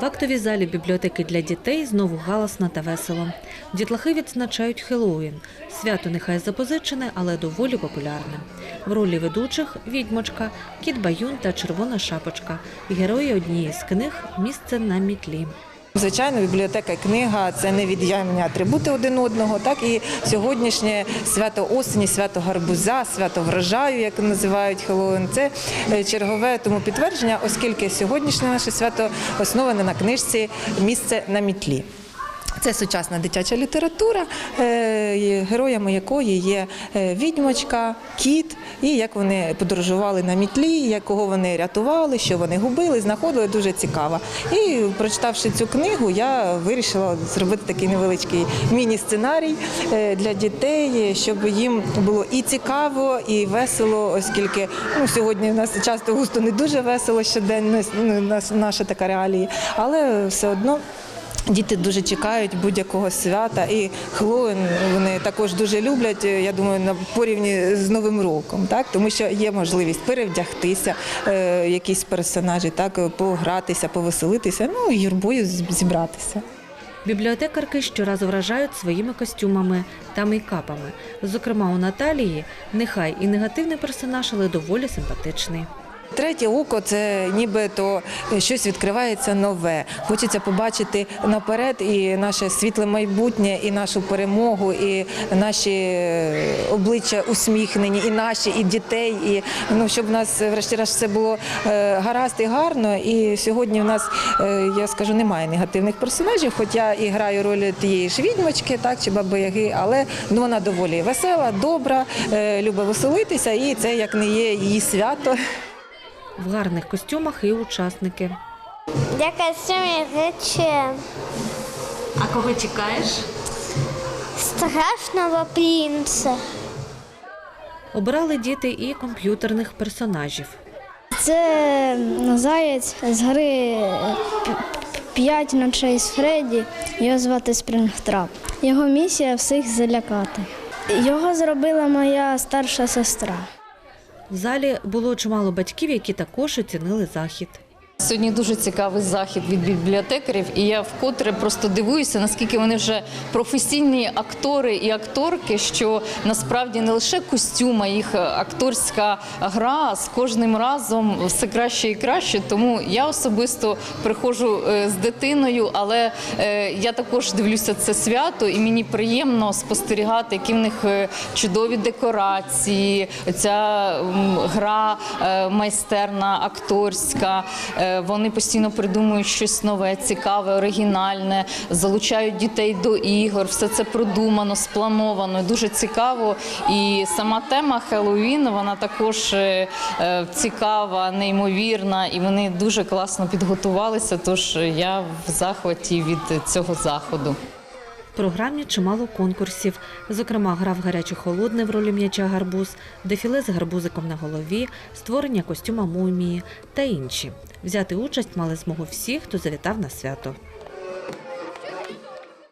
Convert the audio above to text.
В актовій залі бібліотеки для дітей знову галасно та весело. Дітлахи відзначають Хеллоуін. Свято нехай запозичене, але доволі популярне. В ролі ведучих відьмочка, кіт Баюн та червона шапочка. Герої однієї з книг Місце на мітлі. Звичайно, бібліотека і книга це невід'ємні атрибути один одного. Так і сьогоднішнє свято осені, свято гарбуза, свято врожаю, як називають Хеллоуін, це е, чергове тому підтвердження, оскільки сьогоднішнє наше свято основане на книжці Місце на мітлі. Це сучасна дитяча література, е, героями якої є е, відьмочка, кіт, і як вони подорожували на мітлі, якого вони рятували, що вони губили, знаходили дуже цікаво. І прочитавши цю книгу, я вирішила зробити такий невеличкий міні-сценарій е, для дітей, щоб їм було і цікаво, і весело, оскільки ну, сьогодні в нас часто густо не дуже весело щоденно, ну, наша така реалії, але все одно. Діти дуже чекають будь-якого свята, і Хеллоуін вони також дуже люблять. е, Я думаю, на порівні з Новим роком, так тому що є можливість перевдягтися, е, якісь персонажі, так е, погратися, повеселитися, ну юрбою зібратися. Бібліотекарки щоразу вражають своїми костюмами та мейкапами. Зокрема, у Наталії нехай і негативний персонаж, але доволі симпатичний. Третє око це нібито щось відкривається нове. Хочеться побачити наперед і наше світле майбутнє, і нашу перемогу, і наші е, обличчя усміхнені, і наші, і дітей. І ну щоб в нас, врешті-решт, все було е, гаразд і гарно. І сьогодні в нас е, я скажу, немає негативних персонажів, хоч я і граю роль тієї ж відьмочки, так чи баби Яги, але ну, вона доволі весела, добра, любить веселитися, і це як не є її свято. В гарних костюмах і учасники. Я костюмі речі А кого чекаєш? страшного принца. Обирали діти і комп'ютерних персонажів. Це заєць з гри «П'ять ночей з Фредді. Його звати Спрінгтрап. Його місія всіх залякати. Його зробила моя старша сестра. В залі було чимало батьків, які також оцінили захід. Сьогодні дуже цікавий захід від бібліотекарів, і я вкотре просто дивуюся, наскільки вони вже професійні актори і акторки, що насправді не лише костюм, а їх акторська гра з кожним разом все краще і краще. Тому я особисто приходжу е, з дитиною, але е, я також дивлюся це свято, і мені приємно спостерігати, які в них е, чудові декорації, ця гра е, майстерна, акторська. Вони постійно придумують щось нове, цікаве, оригінальне, залучають дітей до ігор. Все це продумано, сплановано, дуже цікаво. І сама тема Хеллоуін, вона також е, е, цікава, неймовірна, і вони дуже класно підготувалися. Тож я в захваті від цього заходу. В програмі чимало конкурсів. Зокрема, гра в гаряче-холодне в ролі м'яча гарбуз, дефіле з гарбузиком на голові, створення костюма мумії та інші. Взяти участь мали змогу всі, хто завітав на свято.